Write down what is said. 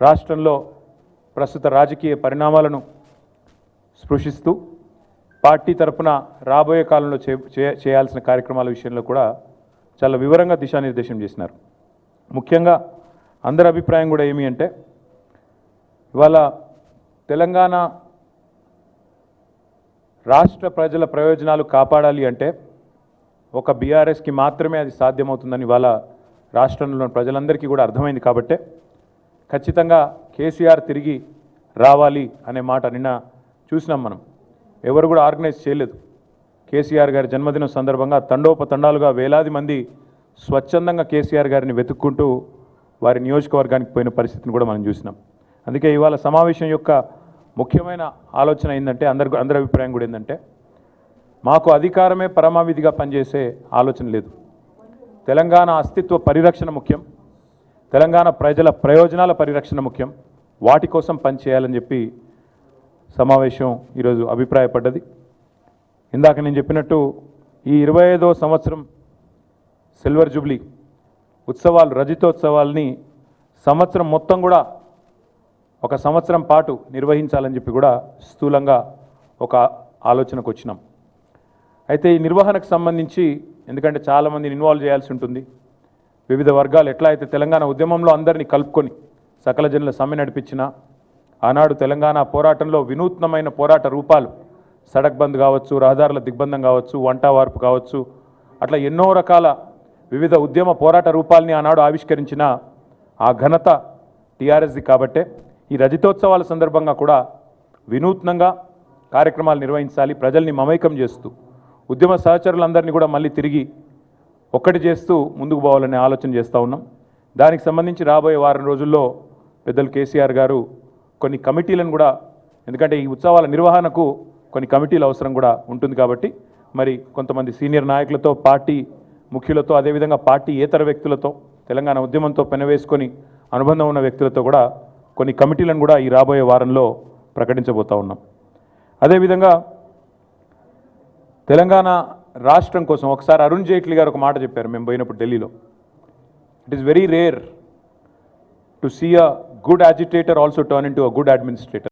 రాష్ట్రంలో ప్రస్తుత రాజకీయ పరిణామాలను స్పృశిస్తూ పార్టీ తరపున రాబోయే కాలంలో చే చే- చేయాల్సిన కార్యక్రమాల విషయంలో కూడా చాలా వివరంగా దిశానిర్దేశం చేసినారు. ముఖ్యంగా అందరి అభిప్రాయం కూడా ఏమి అంటే ఇవాళ తెలంగాణ రాష్ట్ర ప్రజల ప్రయోజనాలు కాపాడాలి అంటే ఒక బీఆర్ఎస్కి మాత్రమే అది సాధ్యమవుతుందని ఇవాళ రాష్ట్రంలోని ప్రజలందరికీ కూడా అర్థమైంది కాబట్టే ఖచ్చితంగా కేసీఆర్ తిరిగి రావాలి అనే మాట నిన్న చూసినాం మనం. ఎవరు కూడా ఆర్గనైజ్ చేయలేదు. కేసీఆర్ గారి జన్మదినం సందర్భంగా తండోపతండాలుగా వేలాది మంది స్వచ్ఛందంగా కేసీఆర్ గారిని వెతుక్కుంటూ వారి నియోజకవర్గానికి పోయిన పరిస్థితిని కూడా మనం చూసినాం. అందుకే ఇవాళ సమావేశం యొక్క ముఖ్యమైన ఆలోచన ఏంటంటే అందరి అందరి అభిప్రాయం కూడా ఏంటంటే మాకు అధికారమే పరమావిధిగా పనిచేసే ఆలోచన లేదు. తెలంగాణ అస్తిత్వ పరిరక్షణ ముఖ్యం. తెలంగాణ ప్రజల ప్రయోజనాల పరిరక్షణ ముఖ్యం. వాటి కోసం పనిచేయాలని చెప్పి సమావేశం ఈరోజు అభిప్రాయపడ్డది. ఇందాక నేను చెప్పినట్టు ఈ ఇరవై ఐదో సంవత్సరం సిల్వర్ జూబ్లీ ఉత్సవాలు రజితోత్సవాల్ని సంవత్సరం మొత్తం కూడా ఒక సంవత్సరం పాటు నిర్వహించాలని చెప్పి కూడా స్థూలంగా ఒక ఆలోచనకు వచ్చినాం. అయితే ఈ నిర్వహణకు సంబంధించి ఎందుకంటే చాలామందిని ఇన్వాల్వ్ చేయాల్సి ఉంటుంది. వివిధ వర్గాలు ఎట్లా అయితే తెలంగాణ ఉద్యమంలో అందరినీ కలుపుకొని సకల జనుల సమ్మె నడిపించిన ఆనాడు తెలంగాణ పోరాటంలో వినూత్నమైన పోరాట రూపాలు సడక్ బంద్ కావచ్చు రహదారుల దిగ్బంధం కావచ్చు వంట వార్పు కావచ్చు అట్లా ఎన్నో రకాల వివిధ ఉద్యమ పోరాట రూపాల్ని ఆనాడు ఆవిష్కరించిన ఆ ఘనత టీఆర్ఎస్ది కాబట్టే ఈ రజతోత్సవాల సందర్భంగా కూడా వినూత్నంగా కార్యక్రమాలు నిర్వహించాలి ప్రజల్ని మమైకం చేస్తూ ఉద్యమ సహచరులందరినీ కూడా మళ్ళీ తిరిగి ఒక్కటి చేస్తూ ముందుకు పోవాలనే ఆలోచన చేస్తూ ఉన్నాం. దానికి సంబంధించి రాబోయే వారం రోజుల్లో పెద్దలు కేసీఆర్ గారు కొన్ని కమిటీలను కూడా ఎందుకంటే ఈ ఉత్సవాల నిర్వహణకు కొన్ని కమిటీల అవసరం కూడా ఉంటుంది కాబట్టి మరి కొంతమంది సీనియర్ నాయకులతో పార్టీ ముఖ్యులతో అదేవిధంగా పార్టీ ఏతర వ్యక్తులతో తెలంగాణ ఉద్యమంతో పెనవేసుకొని అనుబంధం ఉన్న వ్యక్తులతో కూడా కొన్ని కమిటీలను కూడా ఈ రాబోయే వారంలో ప్రకటించబోతా ఉన్నాం. అదేవిధంగా తెలంగాణ రాష్ట్రం కోసం ఒకసారి అరుణ్ జైట్లీ గారు ఒక మాట చెప్పారు మేము పోయినప్పుడు ఢిల్లీలో. It is very rare to see a good agitator also turn in to a good administrator